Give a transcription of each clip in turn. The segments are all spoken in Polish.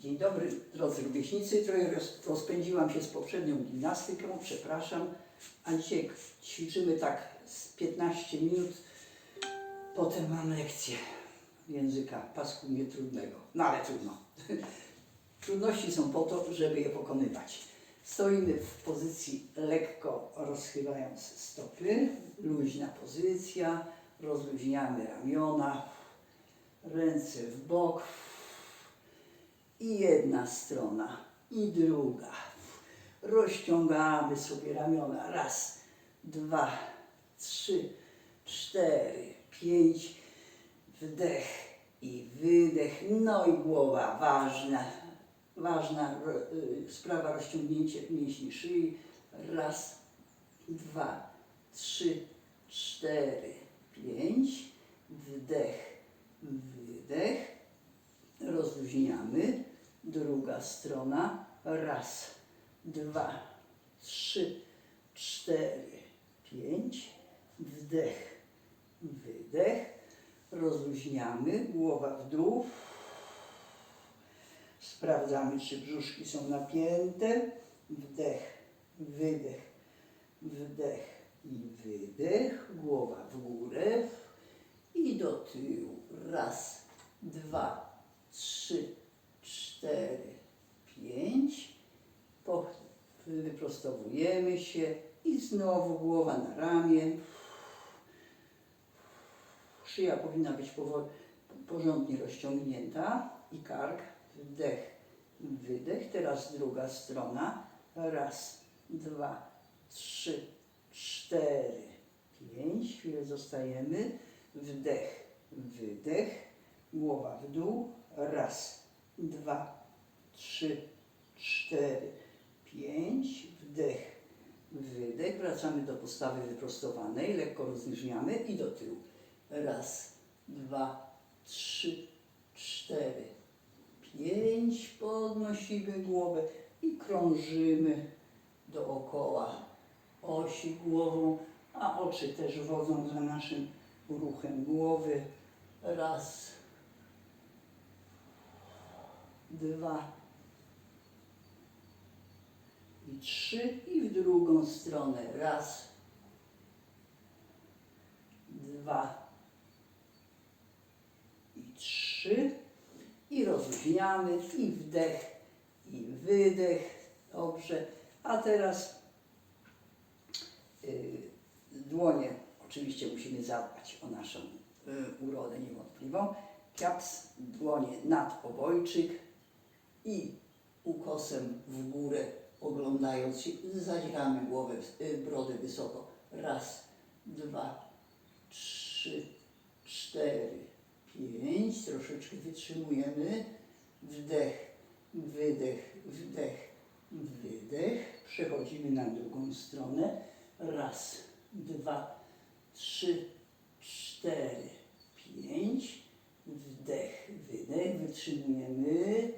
Dzień dobry drodzy rówieśnicy. Trochę roz, rozpędziłam się z poprzednią gimnastyką, przepraszam. A dzisiaj ćwiczymy tak z 15 minut. Potem mam lekcję języka paskudnie trudnego. No ale trudno. Trudności są po to, żeby je pokonywać. Stoimy w pozycji lekko rozchylając stopy. Luźna pozycja. Rozluźniamy ramiona. Ręce w bok. I jedna strona, i druga. Rozciągamy sobie ramiona. Raz, dwa, trzy, cztery, pięć. Wdech i wydech. No i głowa ważna. Ważna y, sprawa rozciągnięcie mięśni szyi. Raz, dwa, trzy, cztery, pięć. Wdech, wydech rozluźniamy. Druga strona. Raz, dwa, trzy, cztery, pięć. Wdech, wydech. Rozluźniamy. Głowa w dół. Sprawdzamy, czy brzuszki są napięte. Wdech, wydech, wdech i wydech. Głowa w górę i do tyłu. Raz, dwa, trzy, cztery, pięć. Po, wyprostowujemy się i znowu głowa na ramię. Szyja powinna być porządnie rozciągnięta i kark. Wdech, wydech. Teraz druga strona. Raz, dwa, trzy, cztery, pięć. Chwilę zostajemy. Wdech, wydech. Głowa w dół. Raz, dwa, trzy, cztery, pięć. Wdech, wydech. Wracamy do postawy wyprostowanej. Lekko rozluźniamy i do tyłu. Raz, dwa, trzy, cztery, pięć. Podnosimy głowę i krążymy dookoła osi głową, a oczy też wodzą za naszym ruchem głowy. Raz, dwa i trzy i w drugą stronę. Raz, dwa i trzy i rozluźniamy i wdech i wydech. Dobrze. A teraz y, dłonie. Oczywiście musimy zadbać o naszą y, urodę niewątpliwą. Kiaps, dłonie nad obojczyk i ukosem w górę oglądając się, zadzieramy głowę, y, brodę wysoko. Raz, dwa, trzy, cztery, pięć. Troszeczkę wytrzymujemy. Wdech, wydech, wdech, wydech. Przechodzimy na drugą stronę. Raz, dwa, trzy, cztery, pięć. Wdech, wydech. Wytrzymujemy.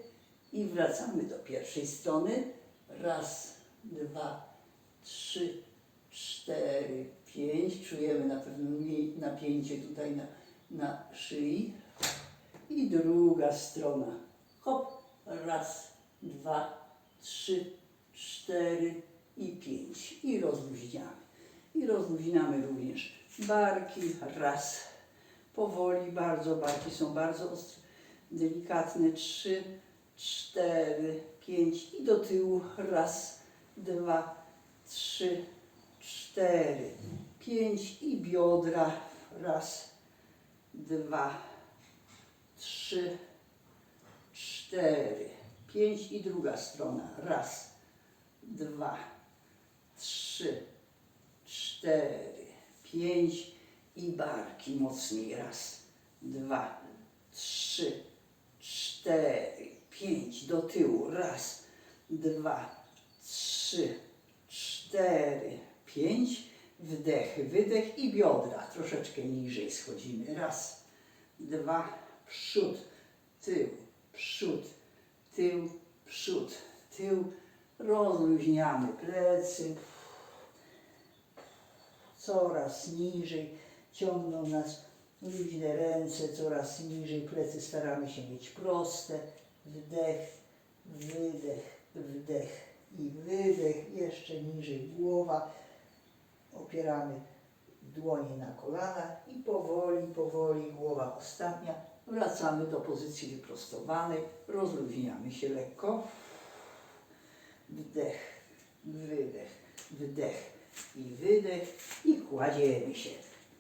I wracamy do pierwszej strony. Raz, dwa, trzy, cztery, pięć. Czujemy na pewno napięcie tutaj na, na szyi. I druga strona. Hop. Raz, dwa, trzy, cztery i pięć. I rozluźniamy. I rozluźniamy również barki. Raz. Powoli, bardzo barki są bardzo ostre, delikatne. Trzy, cztery, pięć i do tyłu. Raz, dwa, trzy, cztery, pięć i biodra. Raz, dwa, trzy, cztery, pięć i druga strona. Raz, dwa, trzy, cztery, pięć i barki mocniej. Raz, dwa, trzy, cztery, pięć do tyłu. Raz, dwa, trzy, cztery, pięć. Wdech, wydech i biodra. Troszeczkę niżej schodzimy. Raz, dwa, przód, tył, przód, tył, przód, tył. Rozluźniamy plecy. Coraz niżej ciągną nas luźne ręce, coraz niżej plecy staramy się mieć proste. Wdech, wydech, wdech i wydech, jeszcze niżej głowa, opieramy dłonie na kolana i powoli, powoli głowa ostatnia, Wracamy do pozycji wyprostowanej, rozluźniamy się lekko. wdech, wydech, wdech i wydech i kładziemy się.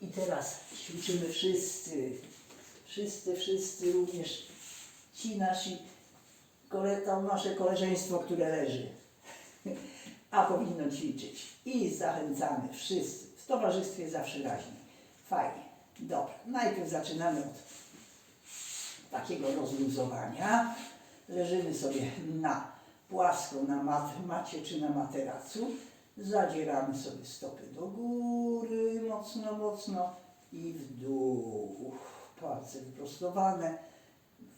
I teraz ćwiczymy wszyscy, wszyscy, wszyscy, również ci nasi, kole, to nasze koleżeństwo, które leży, a powinno ćwiczyć. I zachęcamy wszyscy, w towarzystwie zawsze raźniej. Fajnie, dobra. Najpierw zaczynamy od takiego rozluzowania. Leżymy sobie na płasko na mat, macie czy na materacu. Zadzieramy sobie stopy do góry, mocno, mocno i w dół. Palce wyprostowane.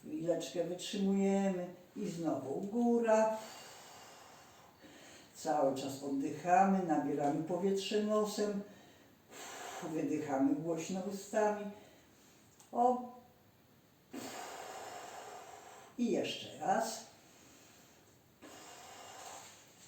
Chwileczkę wytrzymujemy i znowu góra. Cały czas oddychamy, nabieramy powietrze nosem. Wydychamy głośno ustami. O. I jeszcze raz.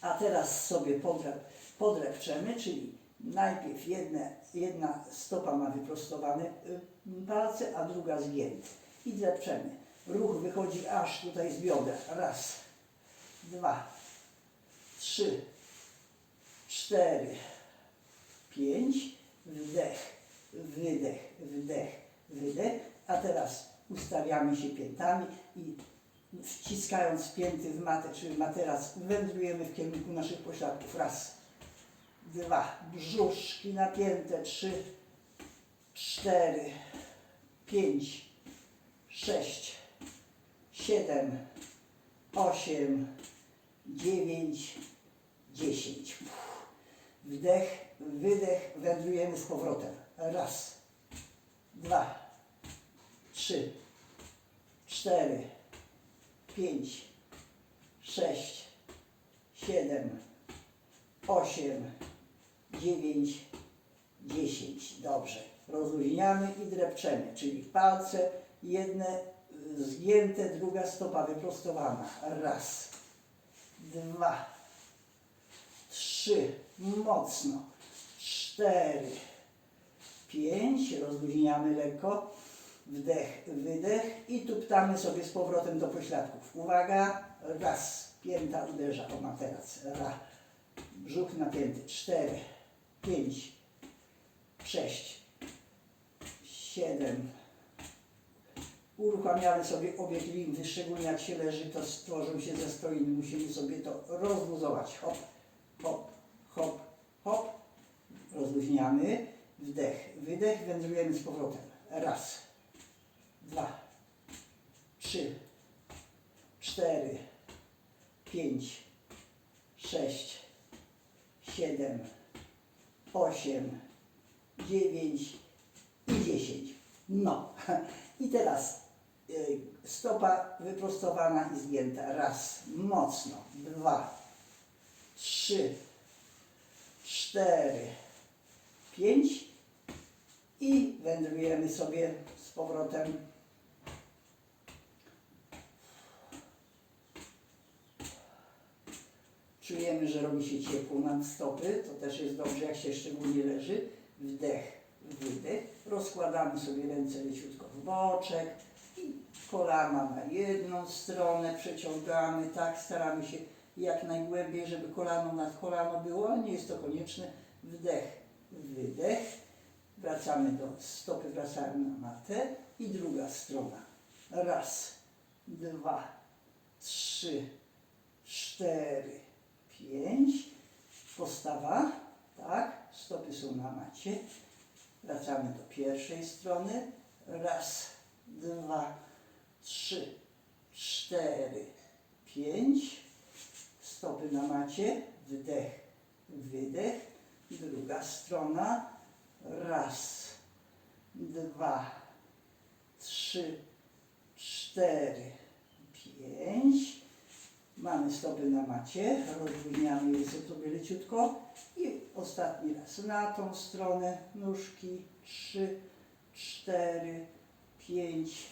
A teraz sobie podrep, podrepczemy, czyli najpierw jedne, jedna stopa ma wyprostowane y, palce, a druga zgięte. I drepczemy. Ruch wychodzi aż tutaj z bioder. Raz, dwa, trzy, cztery, pięć. Wdech, wydech, wdech, wydech. A teraz ustawiamy się piętami i wciskając pięty w matę, czyli materac, wędrujemy w kierunku naszych pośladków. Raz, dwa, brzuszki napięte, trzy, cztery, pięć, sześć, siedem, osiem, dziewięć, dziesięć. Wdech, wydech, wędrujemy z powrotem. Raz, dwa, trzy, cztery, pięć, sześć, siedem, osiem, dziewięć, dziesięć. Dobrze. Rozluźniamy i drepczemy, czyli palce jedne zgięte, druga stopa wyprostowana. Raz, dwa, trzy, mocno, cztery, pięć, rozluźniamy lekko, wdech, wydech. I tuptamy sobie z powrotem do pośladków. Uwaga, raz, pięta uderza o materac, ra, brzuch napięty, cztery, pięć, sześć, siedem, uruchamiamy sobie obieg limfy, szczególnie jak się leży, to stworzą się zestroiny, musimy sobie to rozluzować, hop, hop, hop, hop, rozluźniamy, wdech, wydech, wędrujemy z powrotem, raz, dwa, trzy, cztery, pięć, sześć, siedem, osiem, dziewięć i dziesięć. No. I teraz stopa wyprostowana i zgięta. Raz, mocno, dwa, trzy, cztery, pięć i wędrujemy sobie z powrotem Czujemy, że robi się ciepło nam stopy, to też jest dobrze, jak się szczególnie leży. Wdech, wydech. Rozkładamy sobie ręce leciutko w boczek i kolana na jedną stronę przeciągamy, tak, staramy się jak najgłębiej, żeby kolano nad kolano było, ale nie jest to konieczne. Wdech, wydech. Wracamy do stopy, wracamy na matę i druga strona. Raz, dwa, trzy, cztery, pięć. Postawa, tak, stopy są na macie. Wracamy do pierwszej strony. Raz, dwa, trzy, cztery, pięć. Stopy na macie. Wdech, wydech. Druga strona. Raz, dwa, trzy, cztery, pięć. Mamy stopy na macie, rozluźniamy je sobie leciutko i ostatni raz na tą stronę nóżki, trzy, cztery, pięć,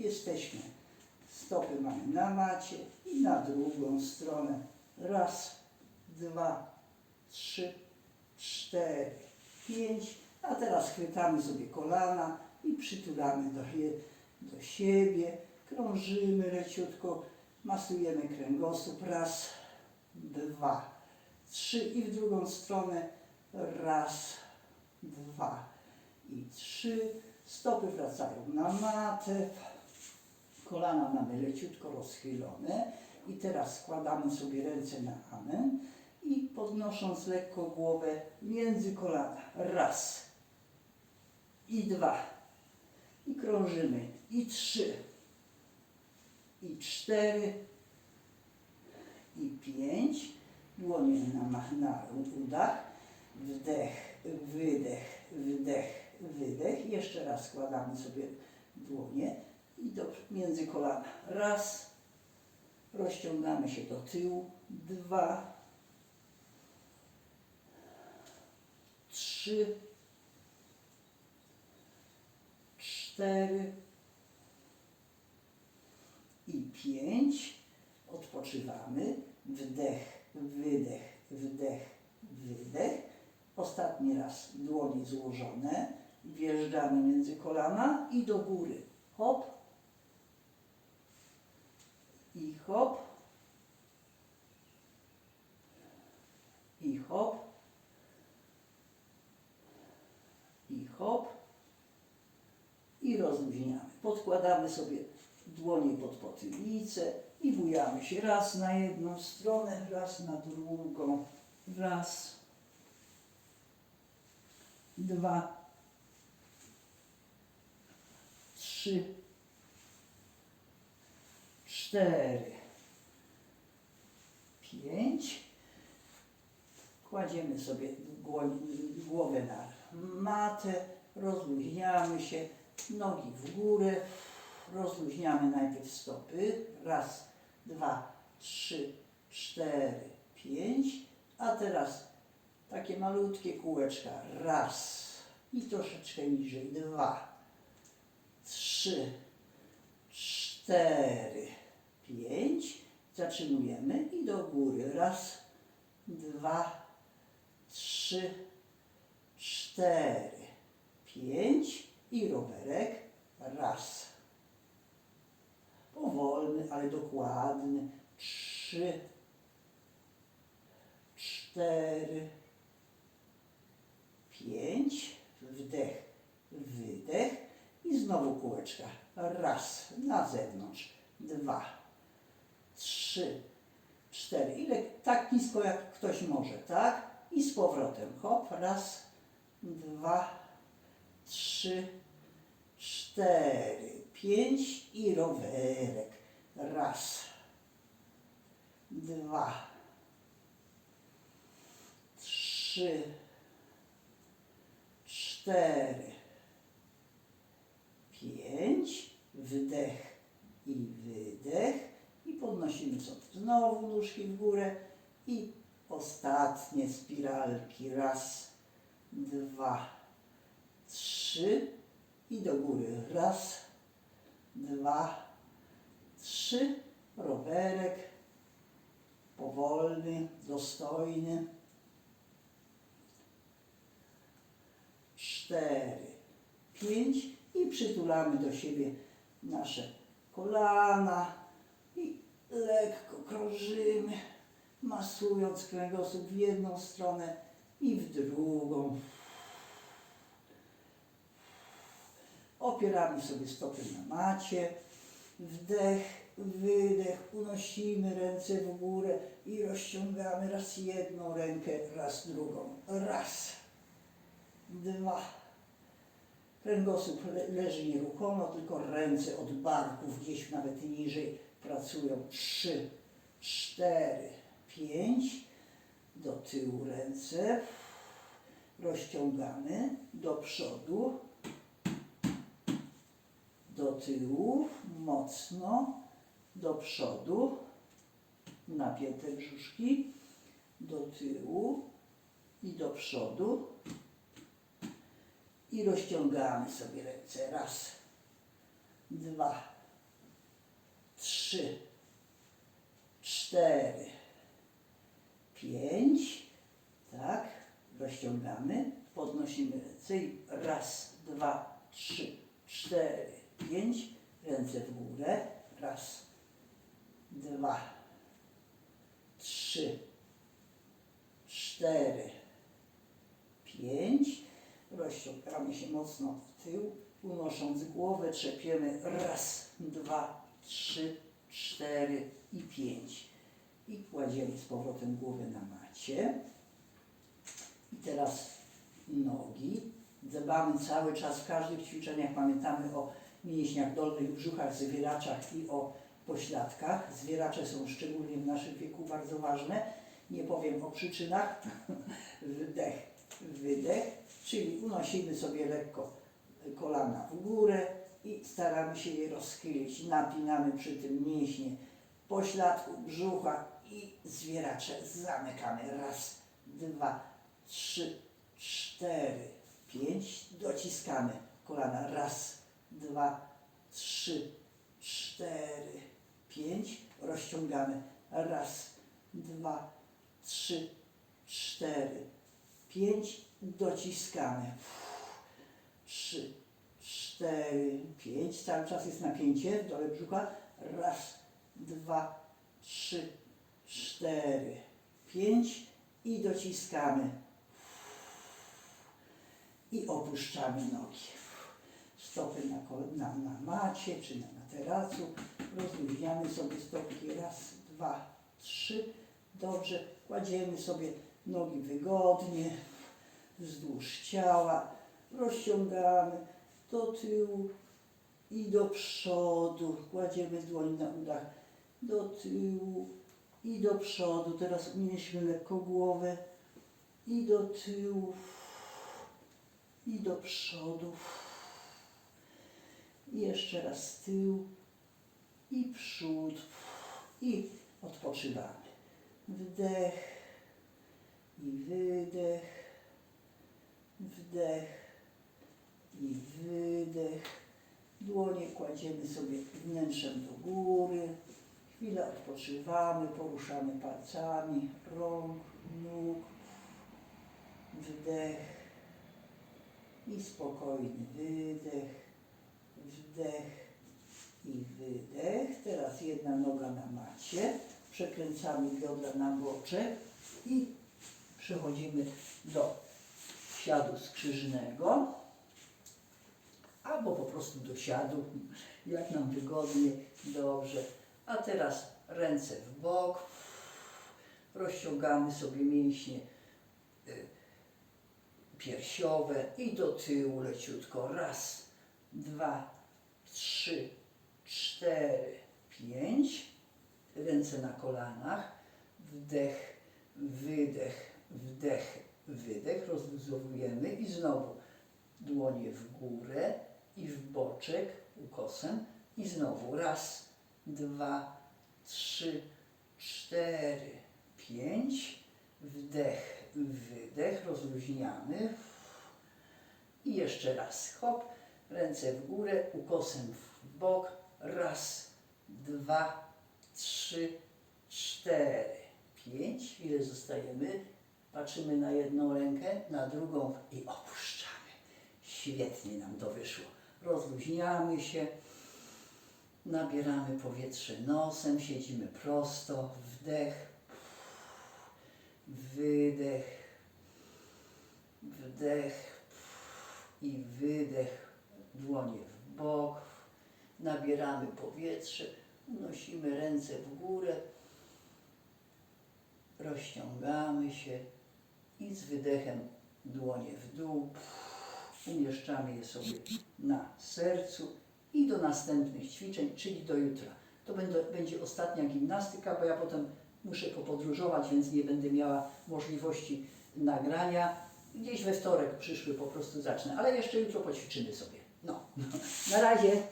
jesteśmy Stopy mamy na macie i na drugą stronę. Raz, dwa, trzy, cztery, pięć. A teraz chwytamy sobie kolana i przytulamy do, do siebie. Krążymy leciutko, masujemy kręgosłup. Raz, dwa, trzy i w drugą stronę. Raz, dwa i trzy. Stopy wracają na matę. Kolana mamy leciutko rozchylone. I teraz składamy sobie ręce na amen i podnosząc lekko głowę między kolana. Raz i dwa. I krążymy. I trzy. I cztery. I pięć. Dłonie na, na udach. Wdech, wydech, wdech, wydech. Jeszcze raz składamy sobie dłonie i do, między kolana. Raz. Rozciągamy się do tyłu. Dwa. Trzy. Cztery. I pięć. Odpoczywamy. Wdech, wydech, wdech, wydech. Ostatni raz dłonie złożone. Wjeżdżamy między kolana i do góry. Hop. I hop. I hop. I hop. I rozluźniamy. Podkładamy sobie dłonie pod potylicę i bujamy się raz na jedną stronę, raz na drugą. Raz. Dwa. Trzy. Cztery. Pięć. Kładziemy sobie gło- głowę na matę, rozluźniamy się, nogi w górę, rozluźniamy najpierw stopy, raz, dwa, trzy, cztery, pięć, a teraz takie malutkie kółeczka, raz. I troszeczkę niżej, dwa, trzy, cztery, pięć, zatrzymujemy i do góry, raz, dwa, trzy, cztery, pięć i rowerek. Raz. Powolny, ale dokładny. Trzy, cztery, pięć. Wdech, wydech i znowu kółeczka. Raz na zewnątrz. Dwa, trzy, cztery. Ile tak nisko jak ktoś może, tak? I z powrotem. Hop, raz, dwa, trzy, cztery, pięć i rowerek. Raz, dwa, trzy, cztery, pięć, wdech i wydech i podnosimy sobie znowu nóżki w górę i ostatnie spiralki. Raz, dwa, trzy i do góry. Raz, dwa, trzy. Rowerek powolny, dostojny. Cztery, pięć i przytulamy do siebie nasze kolana lekko krążymy, masując kręgosłup w jedną stronę i w drugą. Opieramy sobie stopy na macie. Wdech, wydech, unosimy ręce w górę i rozciągamy raz jedną rękę, raz drugą. Raz, dwa. Kręgosłup le leży nieruchomo, tylko ręce od barków gdzieś nawet niżej pracują. Trzy, cztery, pięć. Do tyłu ręce. Rozciągamy do przodu do tyłu, mocno, do przodu, napięte brzuszki, do tyłu i do przodu. I rozciągamy sobie ręce. Raz, dwa, trzy, cztery, pięć. Tak, rozciągamy, podnosimy ręce i raz, dwa, trzy, cztery, pięć. Ręce w górę. Raz, dwa, trzy, cztery, pięć. Rozciągamy się mocno w tył, unosząc głowę, trzepiemy raz, dwa, trzy, cztery i pięć. I kładziemy z powrotem głowę na macie. I teraz nogi. Dbamy cały czas w każdych ćwiczeniach, pamiętamy o mięśniach dolnych, brzuchach, zwieraczach i o pośladkach. Zwieracze są szczególnie w naszym wieku bardzo ważne. Nie powiem o przyczynach. Wdech, wydech, czyli unosimy sobie lekko kolana w górę i staramy się je rozchylić. Napinamy przy tym mięśnie pośladku, brzucha i zwieracze zamykamy. Raz, dwa, trzy, cztery, pięć. Dociskamy kolana. Raz, dwa, trzy, cztery, pięć. Rozciągamy. Raz, dwa, trzy, cztery, pięć. Dociskamy. Trzy, cztery, pięć. Cały czas jest napięcie w dole brzucha. Raz, dwa, trzy, cztery, pięć. I dociskamy. I opuszczamy nogi. Stopy na, na, na macie czy na materacu. Rozluźniamy sobie stopki. Raz, dwa, trzy. Dobrze. Kładziemy sobie nogi wygodnie wzdłuż ciała. Rozciągamy do tyłu i do przodu. Kładziemy dłoń na udach do tyłu i do przodu. Teraz unieśmy lekko głowę i do tyłu i do przodu. I jeszcze raz tył i przód i odpoczywamy. Wdech i wydech, wdech i wydech. Dłonie kładziemy sobie wnętrzem do góry. Chwilę odpoczywamy, poruszamy palcami rąk, nóg. Wdech i spokojny wydech, wdech i wydech. Teraz jedna noga na macie. Przekręcamy biodra na boczek i przechodzimy do siadu skrzyżnego albo po prostu do siadu, jak nam wygodnie, dobrze. A teraz ręce w bok, rozciągamy sobie mięśnie y, piersiowe i do tyłu leciutko. Raz, dwa, trzy, cztery, pięć. Ręce na kolanach. Wdech, wydech, wdech, wydech. Rozluzowujemy i znowu dłonie w górę i w boczek ukosem. I znowu raz, dwa, trzy, cztery, pięć. Wdech, wydech, rozluźniamy. I jeszcze raz, hop, ręce w górę, ukosem w bok. Raz, dwa, trzy, cztery, pięć. Chwilę zostajemy. Patrzymy na jedną rękę, na drugą i opuszczamy. Świetnie nam to wyszło. Rozluźniamy się. Nabieramy powietrze nosem, siedzimy prosto, wdech, wydech, wdech i wydech, dłonie w bok, nabieramy powietrze, unosimy ręce w górę, rozciągamy się i z wydechem dłonie w dół, umieszczamy je sobie na sercu i do następnych ćwiczeń, czyli do jutra. To będzie ostatnia gimnastyka, bo ja potem muszę popodróżować, więc nie będę miała możliwości nagrania. Gdzieś we wtorek przyszły po prostu zacznę, ale jeszcze jutro poćwiczymy sobie. No, na razie.